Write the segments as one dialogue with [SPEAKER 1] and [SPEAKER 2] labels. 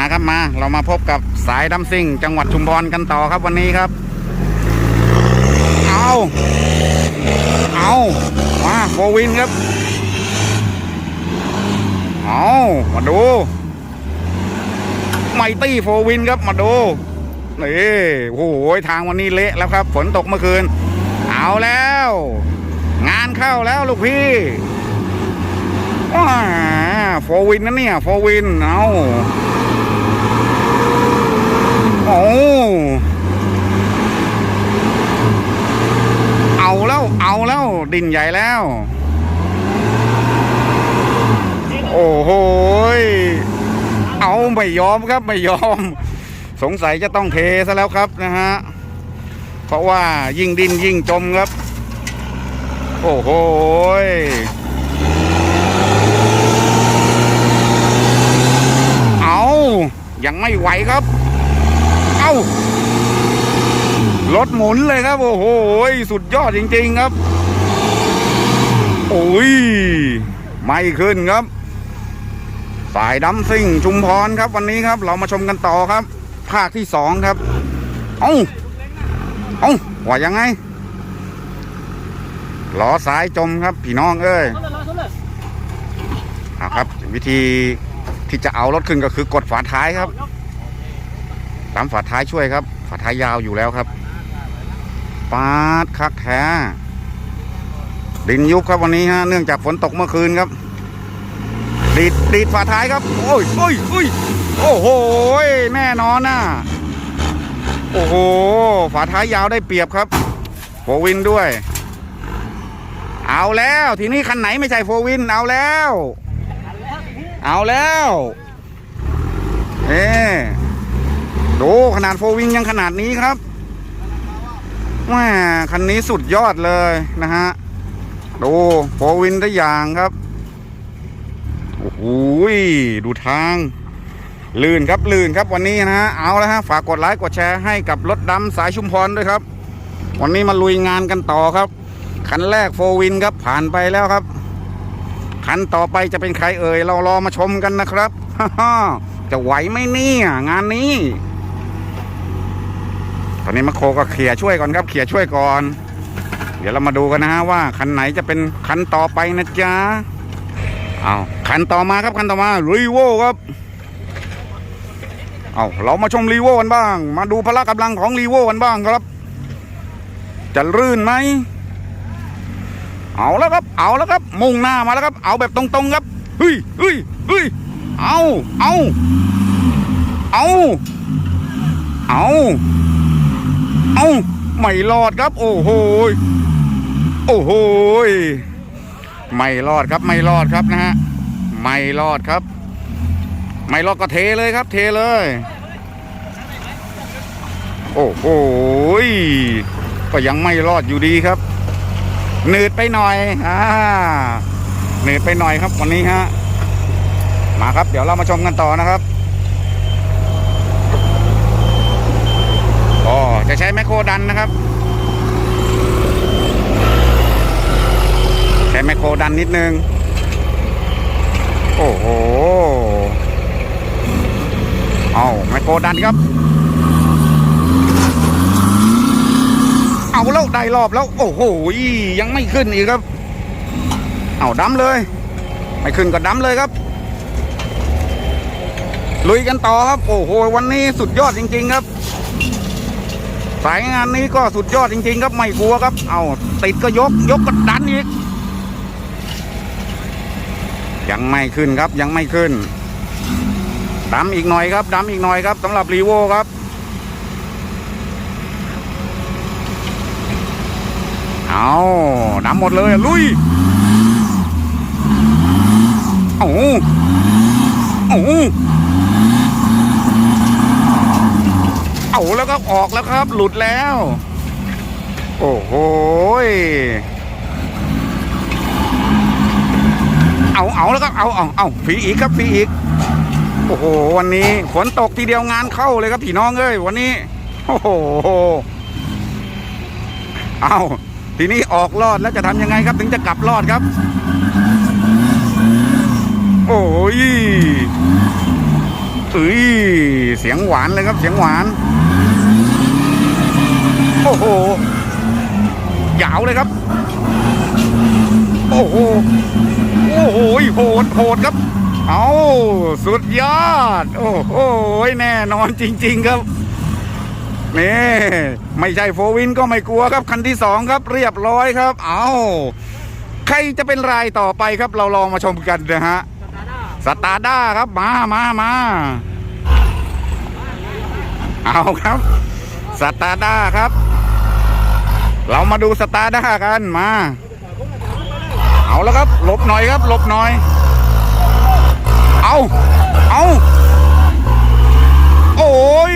[SPEAKER 1] มาครับมา เรามาพบกับสายดัมซิ่ง จังหวัดชุมพรกันต่อครับวันนี้ครับ เอาเอามาโฟวินครับเอามาดูไมตี้โฟวินครับมาดูนี่โอ้โหทางวันนี้เละแล้วครับ ฝนตกเมื่อคืน เอาแล้ว งานเข้าแล้วลูกพี่ว้าโฟวินนะเนี่ยโฟวินเอา โอ้เอาแล้ว เอาแล้ว ดินใหญ่แล้ว โอ้โหเอาไม่ยอมครับไม่ยอม สงสัยจะต้องเทซะแล้วครับนะฮะ เพราะว่ายิ่งดินยิ่งจมครับ โอ้โหเอายังไม่ไหวครับา รถหมุนเลยครับ โอ้โห สุดยอดจริง ๆ ครับ โอ้ย ไม่ขึ้นครับ สายดัมซิ่งชุมพรครับวันนี้ครับ เรามาชมกันต่อครับ ภาคที่สองครับ เอ้า เอ้าว่ายังไงล้อซ้ายจมครับ พี่น้องเอ้ยเอาครับ วิธีที่จะเอารถขึ้นก็คือกดฝาท้ายครับ ตามฝาท้ายช่วยครับ ฝาท้ายยาวอยู่แล้วครับปาดคักแท้ดินยุบครับวันนี้ฮะเนื่องจากฝนตกเมื่อคืนครับ ดีดดีดฝาท้ายครับ โอ้ยโอ้ยโอ้ยโอ้โหแน่นอนน่ะโอ้โหฝาท้ายยาวได้เปรียบครับโฟวินด้วย เอาแล้ว ทีนี้คันไหนไม่ใช่โฟวินเอาแล้ว เอาแล้ว เอ๊ ดูขนาดโฟวินยังขนาดนี้ครับแม่คันนี้สุดยอดเลยนะฮะ ดูโฟวินได้อย่างครับ โอ้โหดูทาง ลื่นครับลื่นครับวันนี้นะฮะ เอาแล้วฮะ ฝากกดไลค์กดแชร์ให้กับรถดำสายชุมพรด้วยครับ วันนี้มาลุยงานกันต่อครับ คันแรกโฟวินครับผ่านไปแล้วครับ คันต่อไปจะเป็นใครเอ่ย เรารอมาชมกันนะครับจะไหวไหมเนี่ยงานนี้ อนนี้มาโคก็เขี่ยช่วยก่อนครับเขี่ยช่วยก่อน เดี๋ยวเรามาดูกันนะฮะว่าคันไหนจะเป็นคันต่อไปนะจ๊ะเอาคันต่อมาครับคันต่อมารีโวครับเอาเรามาชมรีโวกันบ้าง มาดูพละกำลังของรีโวกันบ้างครับ จะรื่นไหมเอาแล้วครับ เอาแล้วครับ มุ่งหน้ามาแล้วครับ เอาแบบตรงๆครับเฮ้ยเฮ้ยเฮ้ยเอาเอาเอาเอา ไม่รอดครับ โอ้โหโอ้โหไม่รอดครับไม่รอดครับนะฮะไม่รอดครับ ไม่รอดก็เทเลยครับ เทเลย โอ้โหก็ยังไม่รอดอยู่ดีครับหนืดไปหน่อยอ่าหนืดไปหน่อยครับวันนี้ฮะมาครับ เดี๋ยวเรามาชมกันต่อนะครับก็ จะใช้แมคโครดันนะครับ ใช้แมคโครดันนิดนึง โอ้โห เอาไมโครดันครับ เอาแล้วได้รอบแล้ว โอ้โห ยังไม่ขึ้นอีกครับ เอาดำเลย ไม่ขึ้นก็ดำเลยครับลุยกันต่อครับ โอ้โห วันนี้สุดยอดจริง ๆ ครับ สายงานนี้ก็สุดยอดจริง ๆ ครับ ไม่กลัวครับ เอาติดก็ยก ยกก็ดันอีก ยังไม่ขึ้นครับยังไม่ขึ้นดำอีกหน่อยครับดำอีกหน่อยครับสำหรับรีโวครับเอาดำหมดเลยลุยโอ้โหโอ้โหเอา แล้วครับออกแล้วครับ หลุดแล้ว โอ้โหเอาเอาแล้วครับเอาเอาเอาฝีอีกครับฝีอีก โอ้โหวันนี้ฝนตกทีเดียวงานเข้าเลยครับพี่น้องเอ้ยวันนี้ โอ้โหเอาทีนี้ออกรอดแล้วจะทำยังไงครับ ถึงจะกลับรอดครับ โอ้ยเอ้ยเสียงหวานเลยครับเสียงหวาน โอ้โหยาวเลยครับ โอ้โห โอ้โห โหด โหดครับ เอาสุดยอด โอ้โห แน่นอนจริง ๆ ครับนี่ไม่ใช่โฟวินก็ไม่กลัวครับ คันที่สองครับ เรียบร้อยครับ เอาใครจะเป็นรายต่อไปครับ เราลองมาชมกันนะฮะ สตาร์ด้าครับ มามามาเอาครับ สตาร์ด้าครับ เรามาดูสตาร์ด้ากันมา เอาแล้วครับหลบหน่อยครับหลบหน่อย เอาเอาโอ้ย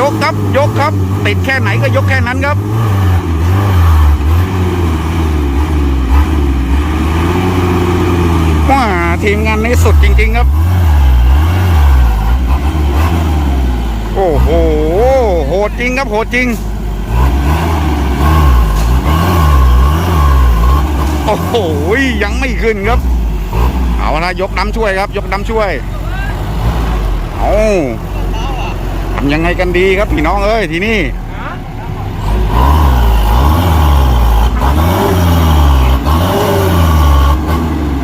[SPEAKER 1] ยกครับยกครับ ติดแค่ไหนก็ยกแค่นั้นครับว่าทีมงานนี้สุดจริง ๆ ครับ โอ้โห โหดจริงครับ โหดจริง โอ้โหยังไม่ขึ้นครับ เอาละยกน้ำช่วยครับ ยกน้ำช่วย เอาทำยังไงกันดีครับพี่น้องเอ้ยทีนี่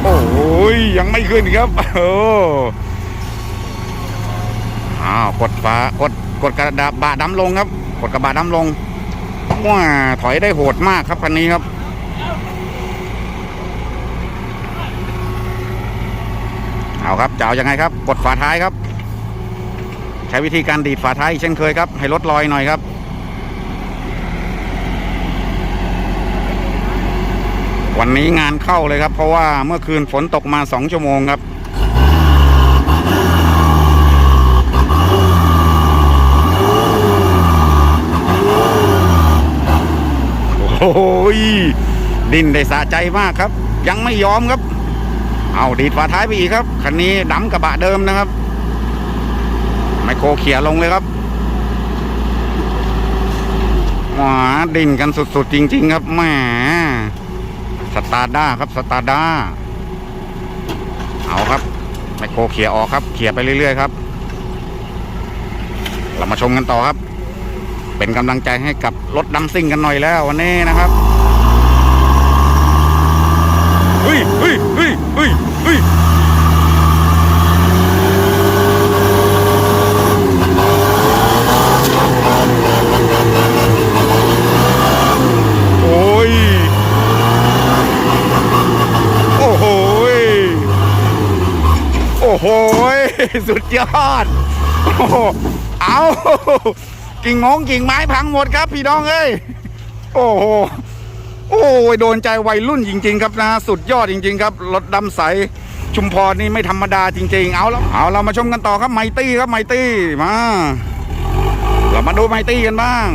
[SPEAKER 1] โอ้ยยังไม่ขึ้นครับ โอ้อ้าวกดฝากด กดกระดาบะดำลงครับ กดกระบะดำลงว้าถอยได้โหดมากครับคันนี้ครับเอาครับจะเอายังไงครับ กดฝาท้ายครับ ใช้วิธีการดีดฝาท้ายเช่นเคยครับ ให้ลดรอยหน่อยครับวันนี้งานเข้าเลยครับ เพราะว่าเมื่อคืนฝนตกมาสองชั่วโมงครับ โอ้ย ดินได้สะใจมากครับ ยังไม่ยอมครับ เอาดีดฝาท้ายไปอีกครับคันนี้ดำกระบะเดิมนะครับ ไมโครเขี่ยลงเลยครับหวาดินกันสุดๆจริง ๆ ครับแหมสตาร์ด้าครับสตาร์ด้าเอาครับไมโครเขี่ยออกครับเขี่ยไปเรื่อย ๆ ครับ เรามาชมกันต่อครับ เป็นกำลังใจให้กับรถดัมซิ่งกันหน่อยแล้ววันนี้นะครับ เฮ้ยเฮ้ยเฮ้ยเฮ้ยเฮ้ยโอ้ย โอ้โหยโอ้โหยสุดยอด โอ้โหเอากิ่งงงกิ่งไม้พังหมดครับพี่น้องเอ้ย โอ้โห โอ้ยโดนใจวัยรุ่นจริง ๆ ครับนะสุดยอดจริง ๆ ครับรถดำใสชุมพรนี่ไม่ธรรมดาจริง ๆ เอาแล้วเอาเรามาชมกันต่อครับไมตี้ครับไมตี้มาเรามาดูไมตี้กันบ้าง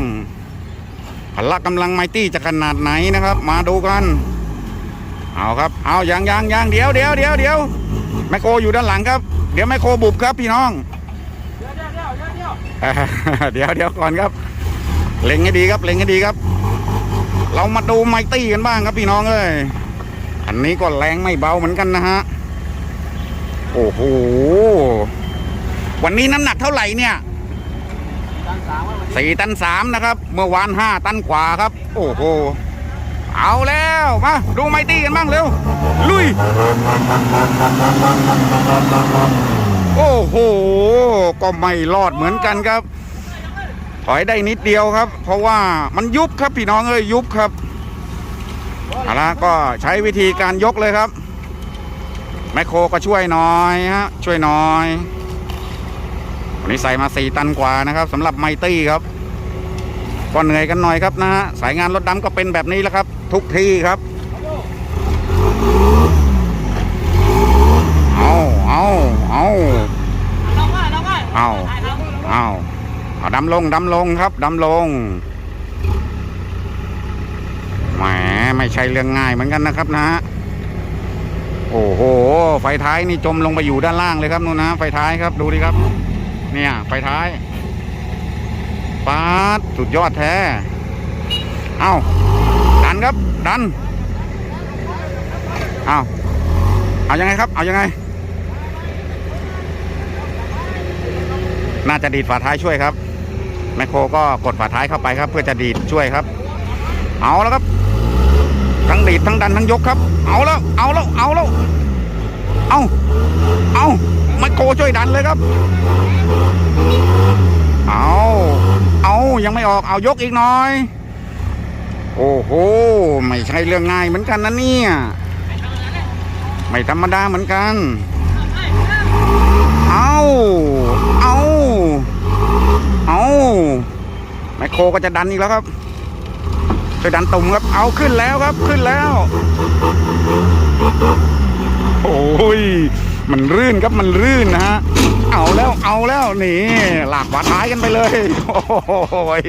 [SPEAKER 1] พละกำลังไมตี้จะขนาดไหนนะครับ มาดูกันเอาครับเอายังยังยังเดี๋ยวเดี๋ยวเดี๋ยวเดี๋ยวแมคโครอยู่ด้านหลังครับ เดี๋ยวแมคโครบุบครับพี่น้องเดี๋ยวเดี๋ยวก่อนครับเล็งให้ดีครับเล็งให้ดีครับ เรามาดูไมตี้กันบ้างครับพี่น้องเอ้ยอันนี้ก็แรงไม่เบาเหมือนกันนะฮะ โอ้โห วันนี้น้ำหนักเท่าไหร่เนี่ยสี่ตันสามนะครับ เมื่อวานห้าตันกว่าครับ โอ้โห เอาแล้ว มา ดูไมตี้กันบ้างเร็ว ลุย โอ้โห ก็ไม่รอดเหมือนกันครับ ถอยได้นิดเดียวครับ เพราะว่ามันยุบครับพี่น้องเอ้ยยุบครับเอาละก็ใช้วิธีการยกเลยครับ แมคโครก็ช่วยน่อยฮะช่วยน่อยวันนี้ใส่มาสี่ตันกว่านะครับสำหรับไมตี้ครับก็เหนื่อยกันหน่อยครับนะฮะสายงานรถดำก็เป็นแบบนี้แล้วครับ ทุกที่ครับเอาเอาเอาเอาเอา ดำลงดำลงครับดำลงแหมไม่ใช่เรื่องง่ายเหมือนกันนะครับนะฮะโอ้โห ไฟท้ายนี่จมลงไปอยู่ด้านล่างเลยครับนู่นนะ ไฟท้ายครับดูดิครับ เนี่ย ไฟท้ายปาดสุดยอดแท้ เอา้า ดันครับ ดัน เอา้า เอายังไงครับ เอายังไง น่าจะดีดฝาท้ายช่วยครับ แมคโครก็กดฝาท้ายเข้าไปครับ เพื่อจะดีดช่วยครับ เอาแล้วครับ ทั้งดีดทั้งดันทั้งยกครับ เอาแล้ว เอาแล้ว เอาแล้ว เอาเอาแมคโครช่วยดันเลยครับ เอาเอายังไม่ออกเอายกอีกหน่อย โอ้โหไม่ใช่เรื่องง่ายเหมือนกันนะเนี่ย ไม่ธรรมดาเหมือนกัน เอาเอา เอาไมโคก็จะดันอีกแล้วครับจะดันตุ่มครับ เอาขึ้นแล้วครับ ขึ้นแล้ว โอ้ย มันรื่นครับมันรื่นนะฮะ เอาแล้วเอาแล้วนี่หลากหวาท้ายกันไปเลย โอ้ย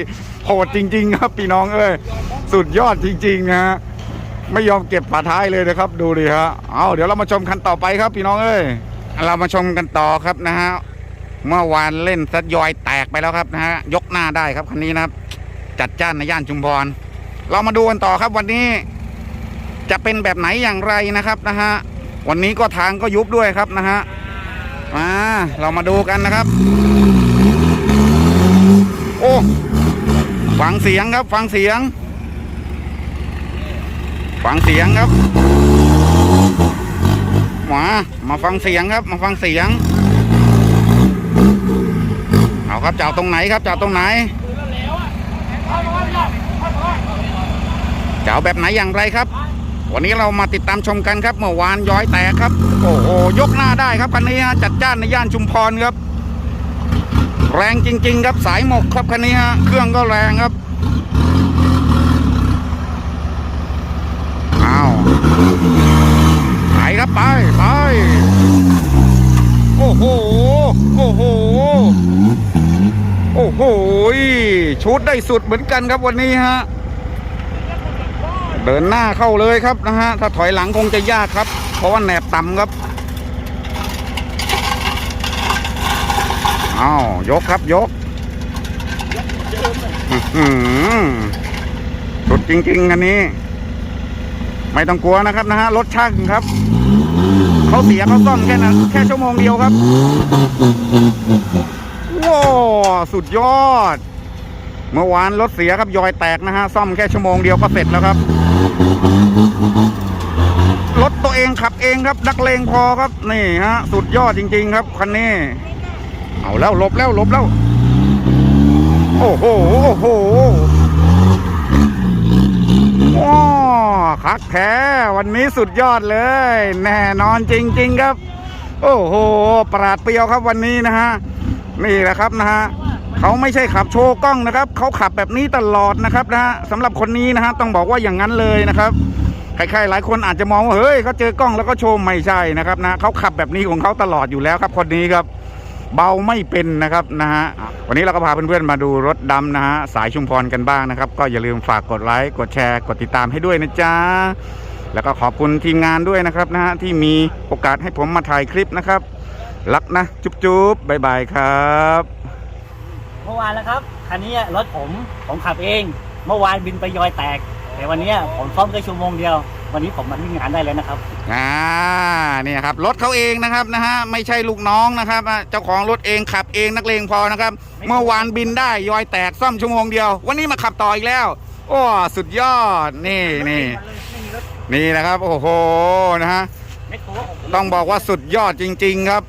[SPEAKER 1] โหดจริง ๆ ครับพี่น้องเอ้ยสุดยอดจริงๆนะฮะไม่ยอมเก็บฝาท้ายเลยนะครับ ดูดิฮะ เอาเดี๋ยวเรามาชมคันต่อไปครับ พี่น้องเอ้ยเรามาชมกันต่อครับนะฮะ เมื่อวานเล่นซัดยอยแตกไปแล้วครับนะฮะยกหน้าได้ครับคันนี้นะครับ จัดจ้านในย่านชุมพร เรามาดูกันต่อครับวันนี้จะเป็นแบบไหนอย่างไรนะครับนะฮะวันนี้ก็ทางก็ยุบด้วยครับนะฮะมาเรามาดูกันนะครับ โอ้ฟังเสียงครับ ฟังเสียง ฟังเสียงครับมามาฟังเสียงครับ มาฟังเสียง ครับจะเอาตรงไหนครับจะเอาตรงไหนจะเอาแบบไหนอย่างไรครับ วันนี้เรามาติดตามชมกันครับเมื่อวานย้อยแตกครับ โอ้โหยกหน้าได้ครับคันนี้ฮะจัดจ้านในย่านชุมพรครับ แรงจริง ๆ ครับสายหมกครับคันนี้ฮะเครื่องก็แรงครับอ้าวไปครับไปไปโอ้โห โอ้โห โอ้โหชุดได้สุดเหมือนกันครับวันนี้ฮะ เดินหน้าเข้าเลยครับนะฮะ ถ้าถอยหลังคงจะยากครับ เพราะว่าแหนบต่ำครับอ้าวยกครับยกสุดจริงๆคันนี้ ไม่ต้องกลัวนะครับนะฮะรถช่างครับเขาเสียเขาซ่อมแค่นั้นแค่ชั่วโมงเดียวครับ ว้สุดยอด เมื่อวานรถเสียครับยอยแตกนะฮะ ซ่อมแค่ชั่วโมงเดียวก็เสร็จแล้วครับ รถตัวเองขับเองครับนักเลงพอครับ นี่ฮะ สุดยอดจริง ๆ ครับคันนี้ เอาแล้วหลบแล้วหลบแล้ว โอ้โหโอ้โหว้คักแท้วันนี้สุดยอดเลย แน่นอนจริง ๆ ครับ โอ้โห ปราดเปรียวครับวันนี้นะฮะ นี่แหละครับนะฮะเขาไม่ใช่ขับโชว์กล้องนะครับเขาขับแบบนี้ตลอดนะครับนะฮะสำหรับคนนี้นะฮะต้องบอกว่าอย่างนั้นเลยนะครับใครๆหลายคนอาจจะมองว่าเฮ้ยเขาเจอกล้องแล้วก็โชว์ไม่ใช่นะครับนะเขาขับแบบนี้ของเขาตลอดอยู่แล้วครับ คนนี้ครับเบาไม่เป็นนะครับนะฮะวันนี้เราก็พาเพื่อนๆมาดูรถดำนะฮะสายชุมพรกันบ้างนะครับ ก็อย่าลืมฝากกดไลค์กดแชร์ กดติดตามให้ด้วยนะจ๊ะแล้วก็ขอบคุณทีมงานด้วยนะครับนะฮะที่มีโอกาสให้ผมมาถ่ายคลิปนะครับ รักนะ จุ๊บจุ๊บบายบายครับ
[SPEAKER 2] เมื่อวานแล้วครับ คันนี้รถผมผมขับเอง เมื่อวานบินไปยอยแตก แต่วันนี้ผมซ่อมแค่ชั่วโมงเดียว วันนี้ผมมาวิ่งงานได้เลยนะครับ
[SPEAKER 1] อ่าเนี่ยครับรถเขาเองนะครับนะฮะไม่ใช่ลูกน้องนะครับอะเจ้าของรถเองขับเองนักเลงพอนะครับ เมื่อวานบินได้ยอยแตกซ่อมชั่วโมงเดียว วันนี้มาขับต่ออีกแล้ว โอ้สุดยอดนี่นี่นี่นะครับ โอ้โหนะฮะ
[SPEAKER 2] ไม่โค้
[SPEAKER 1] ต้องบอกว่าสุดยอดจริง ๆ ครับ